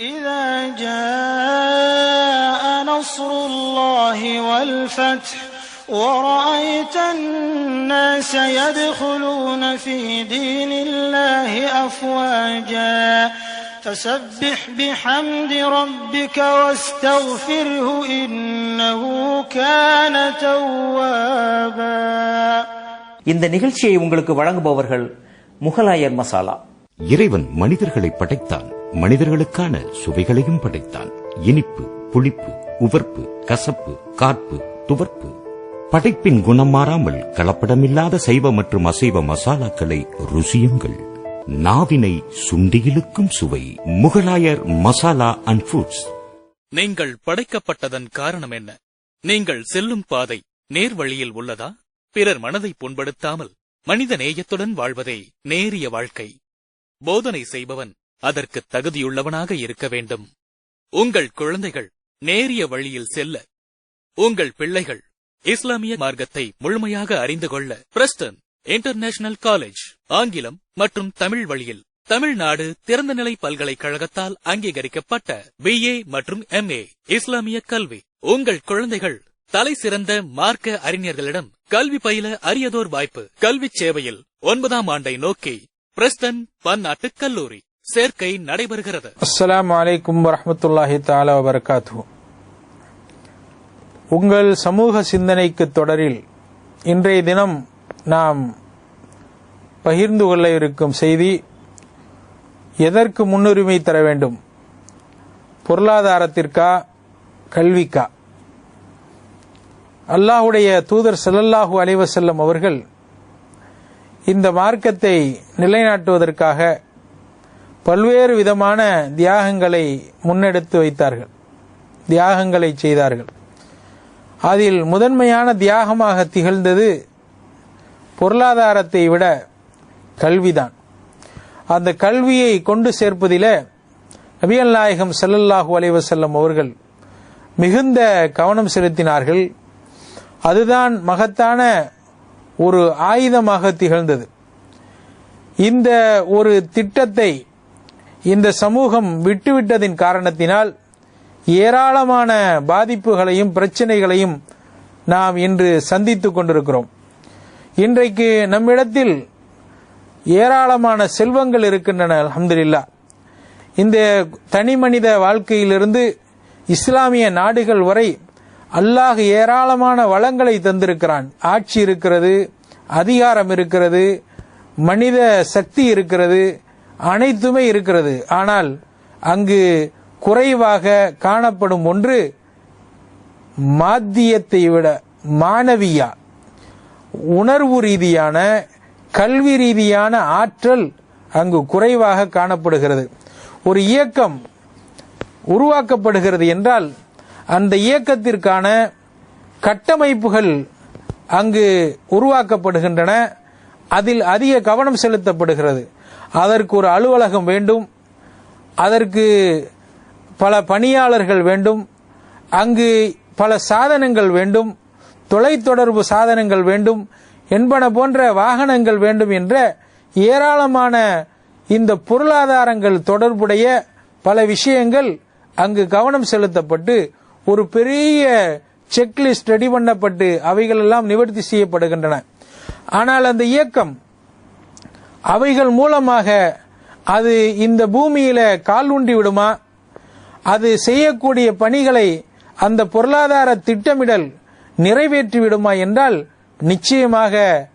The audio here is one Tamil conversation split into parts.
إذا جاء نصر الله والفتح ورأيت الناس يدخلون في دين الله أفواجا فسبح بحمد ربك واستغفره إنه كان توابا இந்த நிகழ்ச்சியை உங்களுக்கு வழங்குபவர்கள் முகலாயர் மசாலா இறைவன் மனிதர்களை படைத்தான் மனிதர்களுக்கான சுவைகளையும் படைத்தான். இனிப்பு புளிப்பு உவர்ப்பு கசப்பு கார்ப்பு துவர்ப்பு. படைப்பின் குணம் மாறாமல் கலப்படமில்லாத சைவ மற்றும் அசைவ மசாலாக்களை ருசியுங்கள். நாவினை சுண்டியிலுக்கும் சுவை முகலாயர் மசாலா அண்ட் ஃபுட்ஸ் நீங்கள் படைக்கப்பட்டதன் காரணம் என்ன? நீங்கள் செல்லும் பாதை நேர் வழியில் உள்ளதா? பிறர் மனதை புண்படுத்தாமல் மனித நேயத்துடன் வாழ்வதே நேரிய வாழ்க்கை. போதனை செய்பவன் அதற்கு தகுதியுள்ளவனாக இருக்க வேண்டும். உங்கள் குழந்தைகள் நேரிய வழியில் செல்ல உங்கள் பிள்ளைகள் இஸ்லாமிய மார்க்கத்தை முழுமையாக அறிந்து கொள்ள பிரஸ்டன் இன்டர்நேஷனல் காலேஜ் ஆங்கிலம் மற்றும் தமிழ் வழியில் தமிழ்நாடு திறந்தநிலை பல்கலைக்கழகத்தால் அங்கீகரிக்கப்பட்ட பிஏ மற்றும் எம்ஏ இஸ்லாமிய கல்வி. உங்கள் குழந்தைகள் தலை சிறந்த மார்க்க அறிஞர்களிடம் கல்வி பயில அரியதோர் வாய்ப்பு. கல்வி சேவையில் ஒன்பதாம் ஆண்டை நோக்கி பிரஸ்டன் பன்னாட்டு கல்லூரி. சேர்க்கை நடைபெறுகிறது. அஸ்லாம் வலைக்கும் வரமத்துல்லாஹி தாலா வபரகாத்துஹு. உங்கள் சமூக சிந்தனைக்கு தொடரில் இன்றைய தினம் நாம் பகிர்ந்து கொள்ள இருக்கும் செய்தி எதற்கு முன்னுரிமை தர வேண்டும்? பொருளாதாரத்திற்கா கல்விக்கா? அல்லாஹுடைய தூதர் செல்லல்லாஹூ அலைவசல்லம் அவர்கள் இந்த மார்க்கத்தை நிலைநாட்டுவதற்காக பல்வேறு விதமான தியாகங்களை முன்னெடுத்து வைத்தார்கள். தியாகங்களை செய்தார்கள். அதில் முதன்மையான தியாகமாக திகழ்ந்தது பொருளாதாரத்தை விட கல்விதான். அந்த கல்வியை கொண்டு சேர்ப்பதில நபியல் நாயகம் செல்லல்லாஹு அலைஹி வஸல்லம் அவர்கள் மிகுந்த கவனம் செலுத்தினார்கள். அதுதான் மகத்தான ஒரு ஆயுதமாக திகழ்ந்தது. இந்த ஒரு திட்டத்தை இந்த சமூகம் விட்டுவிட்டதின் காரணத்தினால் ஏராளமான பாதிப்புகளையும் பிரச்சனைகளையும் நாம் இன்று சந்தித்துக் கொண்டிருக்கிறோம். இன்றைக்கு நம்மிடத்தில் ஏராளமான செல்வங்கள் இருக்கின்றன அலமதுல்லா இந்த தனி மனித வாழ்க்கையிலிருந்து இஸ்லாமிய நாடுகள் வரை அல்லாஹ் ஏராளமான வளங்களை தந்திருக்கிறான். ஆட்சி இருக்கிறது அதிகாரம் இருக்கிறது மனித சக்தி இருக்கிறது அனைத்துமே இருக்கிறது. ஆனால் அங்கு குறைவாக காணப்படும் ஒன்று மாத்தியத்தை விட மாணவியா. உணர்வு ரீதியான கல்வி ரீதியான ஆற்றல் அங்கு குறைவாக காணப்படுகிறது. ஒரு இயக்கம் உருவாக்கப்படுகிறது என்றால் அந்த இயக்கத்திற்கான கட்டமைப்புகள் அங்கு உருவாக்கப்படுகின்றன. அதில் அதிக கவனம் செலுத்தப்படுகிறது. அதற்கு ஒரு அலுவலகம் வேண்டும். அதற்கு பல பணியாளர்கள் வேண்டும். அங்கு பல சாதனங்கள் வேண்டும். தொலைத்தொடர்பு சாதனங்கள் வேண்டும். என்பன போன்ற வாகனங்கள் வேண்டும் என்ற ஏராளமான இந்த பொருளாதாரங்கள் தொடர்புடைய பல விஷயங்கள் அங்கு கவனம் செலுத்தப்பட்டு ஒரு பெரிய செக்லிஸ்ட் ரெடி பண்ணப்பட்டு அவைகள் எல்லாம் நிவர்த்தி செய்யப்படுகின்றன. ஆனால் அந்த இயக்கம் அவைகள் மூலமாக அது இந்த பூமியில கால் ஊன்றி விடுமா? அது செய்யக்கூடிய பணிகளை அந்த பொருளாதார திட்டமிடல் நிறைவேற்றி விடுமா என்றால் நிச்சயமாக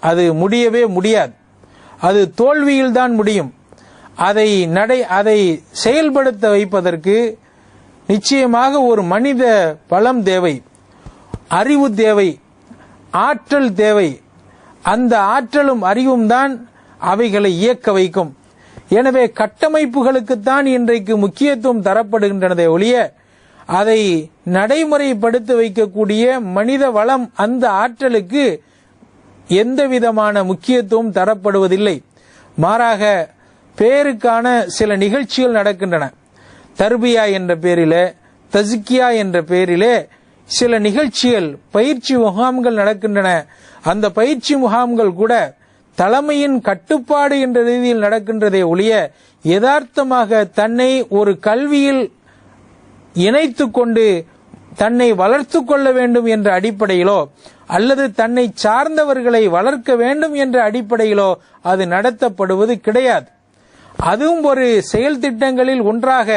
அது முடியவே முடியாது. அது தோல்வியில்தான் முடியும். அதை நடை அதை செயல்படுத்த வைப்பதற்கு நிச்சயமாக ஒரு மனித பலம் தேவை. அறிவு தேவை. ஆற்றல் தேவை. அந்த ஆற்றலும் அறிவும் தான் அவைகளை இயக்க வைக்கும். எனவே கட்டமைப்புகளுக்குத்தான் இன்றைக்கு முக்கியத்துவம் தரப்படுகின்றனதே ஒழிய அதை நடைமுறைப்படுத்தி வைக்கக்கூடிய மனித வளம் அந்த ஆற்றலுக்கு எந்த விதமான முக்கியத்துவம் தரப்படுவதில்லை. மாறாக பேருக்கான சில நிகழ்ச்சிகள் நடக்கின்றன. தர்பியா என்ற பேரிலே தஸ்கியா என்ற பேரிலே சில நிகழ்ச்சிகள் பயிற்சி முகாம்கள் நடக்கின்றன. அந்த பயிற்சி முகாம்கள் கூட தலைமையின் கட்டுப்பாடு என்ற ரீதியில் நடக்கின்றதே ஒழிய யதார்த்தமாக தன்னை ஒரு கல்வியில் இணைத்து கொண்டு தன்னை வளர்த்து கொள்ள வேண்டும் என்ற அடிப்படையிலோ அல்லது தன்னை சார்ந்தவர்களை வளர்க்க வேண்டும் என்ற அடிப்படையிலோ அது நடத்தப்படுவது கிடையாது. அதுவும் ஒரு செயல் திட்டங்களில் ஒன்றாக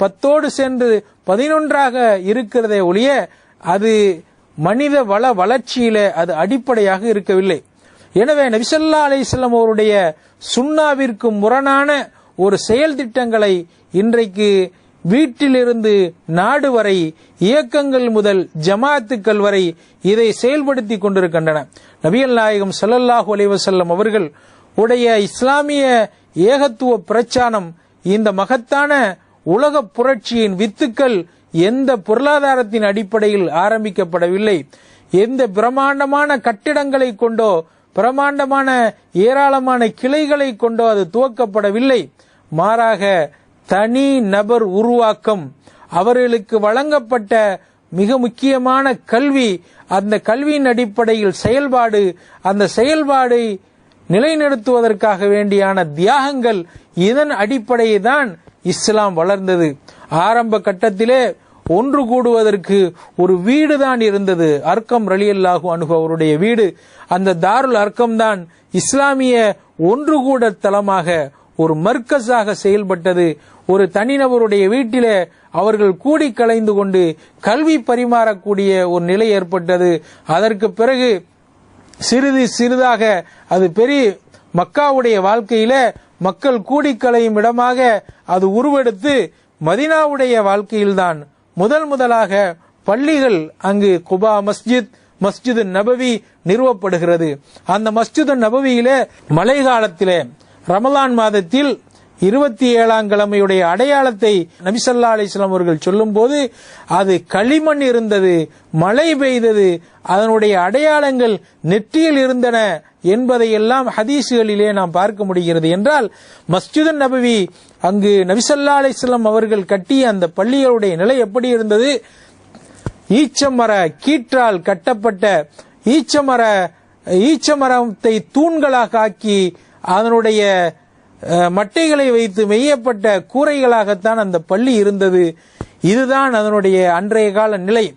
பத்தோடு சென்று பதினொன்றாக இருக்கிறதே ஒழிய அது மனித வள வளர்ச்சியில அது அடிப்படையாக இருக்கவில்லை. எனவே நபிசல்லா அலிஸ்லாம் அவருடைய சுண்ணாவிற்கு முரணான ஒரு செயல் திட்டங்களை இன்றைக்கு வீட்டிலிருந்து நாடு வரை இயக்கங்கள் முதல் ஜமாத்துக்கள் வரை இதை செயல்படுத்தி கொண்டிருக்கின்றன. நபியல் நாயகம் சல்லல்லாஹு அலைஹி அவர்கள் உடைய இஸ்லாமிய ஏகத்துவ பிரச்சாரம் இந்த மகத்தான உலக புரட்சியின் வித்துக்கள் எந்த பொருளாதாரத்தின் அடிப்படையில் ஆரம்பிக்கப்படவில்லை எந்த பிரம்மாண்டமான கட்டிடங்களை கொண்டோ பிரம்மாண்டமான ஏராளமான கிளைகளை கொண்டோ அது துவக்கப்படவில்லை. மாறாக தனி நபர் உருவாக்கம் அவர்களுக்கு வழங்கப்பட்ட மிக முக்கியமான கல்வி அந்த கல்வியின் அடிப்படையில் செயல்பாடு அந்த செயல்பாடை நிலைநிறுத்துவதற்காக வேண்டியான தியாகங்கள் இதன் அடிப்படையை தான் இஸ்லாம் வளர்ந்தது. ஆரம்ப கட்டத்திலே ஒன்று கூடுவதற்கு ஒரு வீடு தான் இருந்தது. அர்க்கம் ரலியல்லாஹு அணுகு அவருடைய வீடு. அந்த தாருல் அர்க்கம் தான் இஸ்லாமிய ஒன்று கூட தலமாக ஒரு மர்க்கஸாக செயல்பட்டது. ஒரு தனிநபருடைய வீட்டில அவர்கள் கூடி கலைந்து கொண்டு கல்வி பரிமாறக்கூடிய ஒரு நிலை ஏற்பட்டது. அதற்கு பிறகு சிறிது சிறிதாக அது பெரிய மக்காவுடைய வாழ்க்கையில மக்கள் கூடி கலையும் இடமாக அது உருவெடுத்து மதினாவுடைய வாழ்க்கையில்தான் முதல் முதலாக பள்ளிகள் அங்கு குபா மஸ்ஜித் மஸ்ஜித் நபவி நிறுவப்படுகிறது. அந்த மஸ்ஜிது நபவியிலே மழை காலத்திலே ரமலான் மாதத்தில் இருபத்தி ஏழாம் கிழமையுடைய அடையாளத்தை நபிசல்லா அலிஸ்லாம் அவர்கள் சொல்லும் போது அது களிமண் இருந்தது மழை பெய்தது அதனுடைய அடையாளங்கள் நெற்றியில் இருந்தன என்பதையெல்லாம் ஹதீசுகளிலே நாம் பார்க்க முடிகிறது என்றால் மஸ்ஜிது நபவி அங்கு நபிசல்லா அலிஸ்லாம் அவர்கள் கட்டிய அந்த பள்ளிகளுடைய நிலை எப்படி இருந்தது? ஈச்சமர கீற்றால் கட்டப்பட்ட ஈச்சமர ஈச்சமரத்தை தூண்களாக ஆக்கி அதனுடைய மட்டைகளை வைத்து மெய்யப்பட்ட கூரைகளாகத்தான் அந்த பள்ளி இருந்தது. இதுதான் அதனுடைய அன்றைய கால நிலை.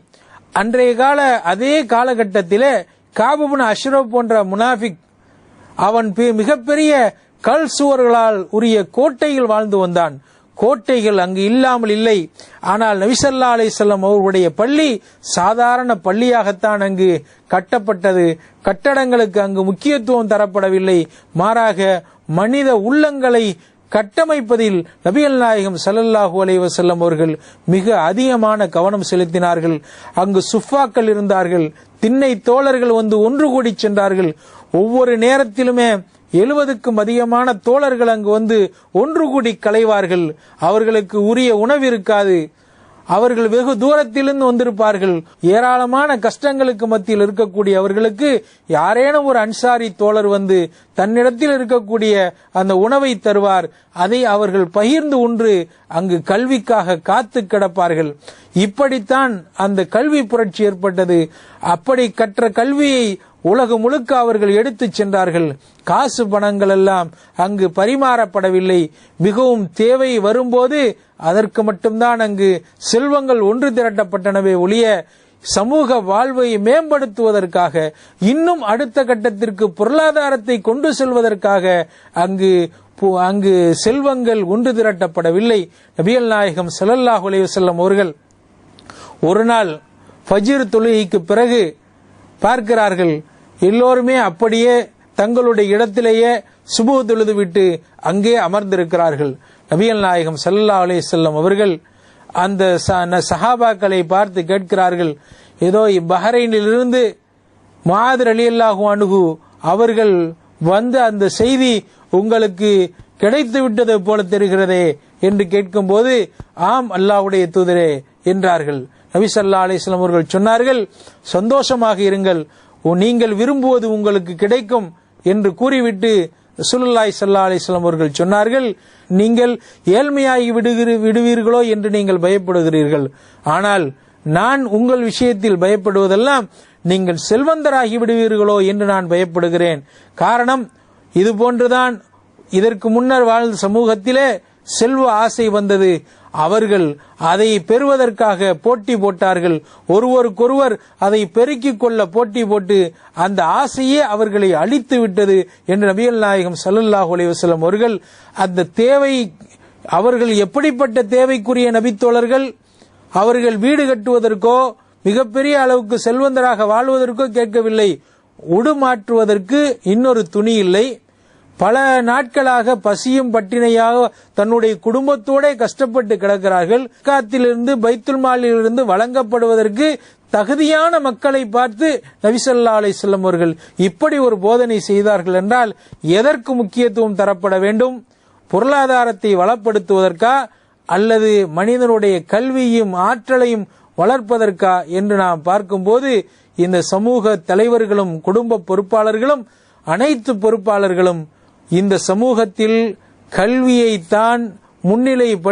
அன்றைய கால அதே காலகட்டத்திலே காபுபின் அஷ்ரப் போன்ற முனாஃபிக் அவன் மிகப்பெரிய கல் சுவர்களால் உரிய கோட்டையில் வாழ்ந்து வந்தான். கோட்டைகள் அங்கு இல்லாமல் இல்லை. ஆனால் நபிசல்லா அலிசல்லாம் அவர்களுடைய பள்ளி சாதாரண பள்ளியாகத்தான் அங்கு கட்டப்பட்டது. கட்டடங்களுக்கு அங்கு முக்கியத்துவம் தரப்படவில்லை. மாறாக மனித உள்ளங்களை கட்டமைப்பதில் நபிகள் நாயகம் சல்லல்லாஹு அலைஹி வஸல்லம் அவர்கள் மிக அதிகமான கவனம் செலுத்தினார்கள். அங்கு சுஃபாக்கள் இருந்தார்கள் திண்ணை தோழர்கள் வந்து ஒன்று கூடி சென்றார்கள். ஒவ்வொரு நேரத்திலுமே எழுபதுக்கும் அதிகமான தோழர்கள் அங்கு வந்து ஒன்று கூடி களைவார்கள் அவர்களுக்கு உரிய உணவு இருக்காது. அவர்கள் வெகு தூரத்திலிருந்து வந்திருப்பார்கள். ஏராளமான கஷ்டங்களுக்கு மத்தியில் இருக்கக்கூடிய அவர்களுக்கு யாரேனும் ஒரு அன்சாரி தோழர் வந்து தன்னிடத்தில் இருக்கக்கூடிய அந்த உணவை தருவார். அதை அவர்கள் பகிர்ந்து உண்டு அங்கு கல்விக்காக காத்து கிடப்பார்கள். இப்படித்தான் அந்த கல்வி புரட்சி ஏற்பட்டது. அப்படி கற்ற கல்வியை உலகம் முழுக்க அவர்கள் எடுத்துச் சென்றார்கள். காசு பணங்கள் எல்லாம் அங்கு பரிமாறப்படவில்லை. மிகவும் தேவை வரும்போது அதற்கு மட்டும்தான் அங்கு செல்வங்கள் ஒன்று திரட்டப்பட்டனவே ஒழிய சமூக வாழ்வை மேம்படுத்துவதற்காக இன்னும் அடுத்த கட்டத்திற்கு பொருளாதாரத்தை கொண்டு செல்வதற்காக அங்கு பு- அங்கு செல்வங்கள் ஒன்று திரட்டப்படவில்லை. நபியல் நாயகம் ஸல்லல்லாஹு செல்லும் அவர்கள் ஒரு நாள் ஃபஜீர் தொழுகைக்கு பிறகு பார்க்கிறார்கள் எல்லோருமே அப்படியே தங்களுடைய இடத்திலேயே சுபு தொழுது விட்டு அங்கே அமர்ந்திருக்கிறார்கள். நபியல் நாயகம் ஸல்லல்லாஹு அலே செல்லம் அவர்கள் அந்த ச- சஹாபாக்களை பார்த்து கேட்கிறார்கள். ஏதோ இப்பஹரைனிலிருந்து மாதர் அலி அல்லாஹு அணுகு அவர்கள் வந்து அந்த செய்தி உங்களுக்கு கிடைத்து விட்டது போல தெரிகிறதே என்று கேட்கும்போது ஆம் அல்லாவுடைய தூதரே என்றார்கள். நபிசல்லா அலிஸ்லாம் அவர்கள் சொன்னார்கள் சந்தோஷமாக இருங்கள். நீங்கள் விரும்புவது உங்களுக்கு கிடைக்கும் என்று கூறிவிட்டு ரசூலுல்லாஹி சல்லா அலிஸ்லாம் அவர்கள் சொன்னார்கள் நீங்கள் ஏழ்மையாகி விடுகிற விடுவீர்களோ என்று நீங்கள் பயப்படுகிறீர்கள். ஆனால் நான் உங்கள் விஷயத்தில் பயப்படுவதெல்லாம் நீங்கள் செல்வந்தராகி விடுவீர்களோ என்று நான் பயப்படுகிறேன். காரணம் இது போன்றுதான் இதற்கு முன்னர் வாழ்ந்த சமூகத்திலே செல்வ ஆசை வந்தது. அவர்கள் அதை பெறுவதற்காக போட்டி போட்டார்கள். ஒருவருக்கொருவர் அதை பெருக்கிக் கொள்ள போட்டி போட்டு அந்த ஆசையே அவர்களை அழித்து விட்டது என்று நபிகள் நாயகம் ஸல்லல்லாஹு அலைஹி அவர்கள் அந்த தேவை அவர்கள் எப்படிப்பட்ட தேவைக்குரிய நபித்தோழர்கள்? அவர்கள் வீடு கட்டுவதற்கோ மிகப்பெரிய அளவுக்கு செல்வந்தராக வாழ்வதற்கோ கேட்கவில்லை. உடுமாற்றுவதற்கு இன்னொரு துணி இல்லை. பல நாட்களாக பசியும் பட்டினையாக தன்னுடைய குடும்பத்தோட கஷ்டப்பட்டு கிடக்கிறார்கள். காத்திலிருந்து பைத்துல் மாலிலிருந்து வழங்கப்படுவதற்கு தகுதியான மக்களை பார்த்து நபிசல்லா அலிஸ்லம் அவர்கள் இப்படி ஒரு போதனை செய்தார்கள் என்றால் எதற்கு முக்கியத்துவம் தரப்பட வேண்டும்? பொருளாதாரத்தை வளப்படுத்துவதற்கா? அல்லது மனிதனுடைய கல்வியும் ஆற்றலையும் வளர்ப்பதற்கா? என்று நாம் பார்க்கும்போது இந்த சமூக தலைவர்களும் குடும்ப பொறுப்பாளர்களும் அனைத்து பொறுப்பாளர்களும் இந்த சமூகத்தில் கல்வியைத்தான் முன்னிலைப்படுத்தி